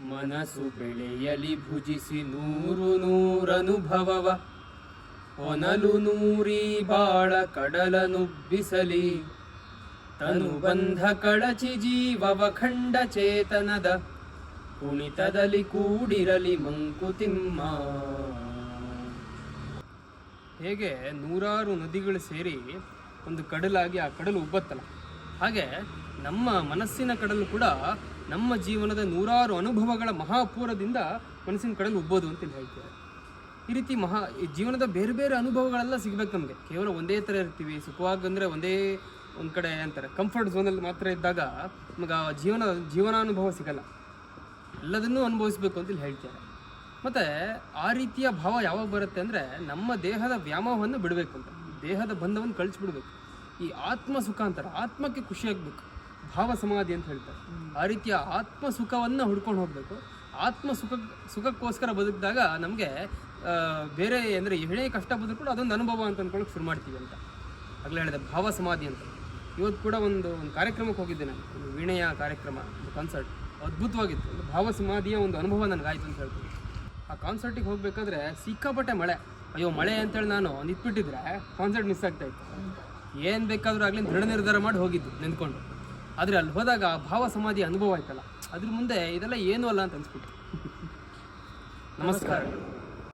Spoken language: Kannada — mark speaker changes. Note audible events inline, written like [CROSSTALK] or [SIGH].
Speaker 1: ಮನಸ್ಸು ಬೆಳೆಯಲಿ ಭುಜಿಸಿ ನೂರು ನೂರನುಭವವ. ಹೊನಲು ನೂರಿ ಬಾಳ ಕಡಲನುಬ್ಬಿಸಲಿ ತನು ಬಂಧ ಕಳಚಿ ಜೀವವ ಖಂಡ ಚೇತನದ. ಕುಣಿತದಲ್ಲಿ ಕೂಡಿರಲಿ ಮಂಕುತಿಮ್ಮ ಹೇಗೆ ನೂರಾರು ನದಿಗಳು ಸೇರಿ ಒಂದು ಕಡಲಾಗಿ ಆ ಕಡಲು ಉಬ್ಬತ್ತಲ್ಲ. ಹಾಗೆ ನಮ್ಮ ಮನಸ್ಸಿನ ಕಡಲು ಕೂಡ ನಮ್ಮ ಜೀವನದ ನೂರಾರು ಅನುಭವಗಳ ಮಹಾಪೂರದಿಂದ ಮನಸ್ಸಿನ ಕಡೆ ಉಬ್ಬೋದು ಅಂತ ಹೇಳ್ತಾರೆ. ಈ ರೀತಿ ಮಹಾ ಜೀವನದ ಬೇರೆ ಬೇರೆ ಅನುಭವಗಳೆಲ್ಲ ಸಿಗ್ಬೇಕು ನಮಗೆ. ಕೇವಲ ಒಂದೇ ಥರ ಇರ್ತೀವಿ ಸುಖವಾಗಿ ಅಂದರೆ ಒಂದೇ ಒಂದು ಕಡೆ ಅಂತಾರೆ. ಕಂಫರ್ಟ್ ಝೋನಲ್ಲಿ ಮಾತ್ರ ಇದ್ದಾಗ ನಮಗೆ ಆ ಜೀವನ, ಜೀವನಾನುಭವ ಸಿಗಲ್ಲ. ಎಲ್ಲದನ್ನೂ ಅನುಭವಿಸ್ಬೇಕು ಇಲ್ಲಿ ಹೇಳ್ತಾರೆ. ಮತ್ತು ಆ ರೀತಿಯ ಭಾವ ಯಾವಾಗ ಬರುತ್ತೆ ಅಂದರೆ ನಮ್ಮ ದೇಹದ ವ್ಯಾಮೋಹವನ್ನು ಬಿಡಬೇಕು ಅಂತ. ದೇಹದ ಬಂಧವನ್ನು ಕಳಿಸ್ಬಿಡ್ಬೇಕು. ಈ ಆತ್ಮ ಸುಖ ಅಂತಾರೆ. ಆತ್ಮಕ್ಕೆ ಖುಷಿ ಆಗಬೇಕು. ಭಾವ ಸಮಾಧಿ ಅಂತ ಹೇಳ್ತಾರೆ. ಆ ರೀತಿಯ ಆತ್ಮ ಸುಖವನ್ನು ಹುಡ್ಕೊಂಡು ಹೋಗಬೇಕು. ಆತ್ಮ ಸುಖ ಸುಖಕ್ಕೋಸ್ಕರ ಬದುಕಿದಾಗ ನಮಗೆ ಬೇರೆ ಅಂದರೆ ಏನೇ ಕಷ್ಟ ಬಂದರೂ ಕೂಡ ಅದೊಂದು ಅನುಭವ ಅಂತ ಅಂದ್ಕೊಳ್ಳೋಕೆ ಶುರು ಮಾಡ್ತೀವಿ ಅಂತ. ಆಗಲೇ ಹೇಳಿದೆ ಭಾವ ಸಮಾಧಿ ಅಂತ. ಇವತ್ತು ಕೂಡ ಒಂದು ಒಂದು ಕಾರ್ಯಕ್ರಮಕ್ಕೆ ಹೋಗಿದ್ದೆ ನಾನು. ಒಂದು ವೀಣೆಯ ಕಾರ್ಯಕ್ರಮ, ಒಂದು ಕಾನ್ಸರ್ಟ್ ಅದ್ಭುತವಾಗಿತ್ತು. ಒಂದು ಭಾವ ಸಮಾಧಿಯ ಒಂದು ಅನುಭವ ನನಗಾಯಿತು ಅಂತ ಹೇಳ್ತೀನಿ. ಆ ಕಾನ್ಸರ್ಟಿಗೆ ಹೋಗಬೇಕಾದ್ರೆ ಸಿಕ್ಕಾಪಟ್ಟೆ ಮಳೆ. ಅಯ್ಯೋ, ಮಳೆ ಅಂತೇಳಿ ನಾನು ನಿಂತ್ಬಿಟ್ಟಿದ್ರೆ ಕಾನ್ಸರ್ಟ್ ಮಿಸ್ ಆಗ್ತಾಯಿತ್ತು ಏನು ಬೇಕಾದರೂ ಆಗಲಿ ದೃಢ ನಿರ್ಧಾರ ಮಾಡಿ ಹೋಗಿದ್ದು, ನಿಂತ್ಕೊಂಡು. ಆದರೆ ಅಲ್ಲಿ ಹೋದಾಗ ಆ ಭಾವ ಸಮಾಧಿ ಅನುಭವ ಆಯ್ತಲ್ಲ. ಅದ್ರ ಮುಂದೆ ಇದೆಲ್ಲ ಏನೂ ಅಲ್ಲ ಅಂತ ಅನ್ಸ್ಬಿಟ್ಟು [LAUGHS] ನಮಸ್ಕಾರ.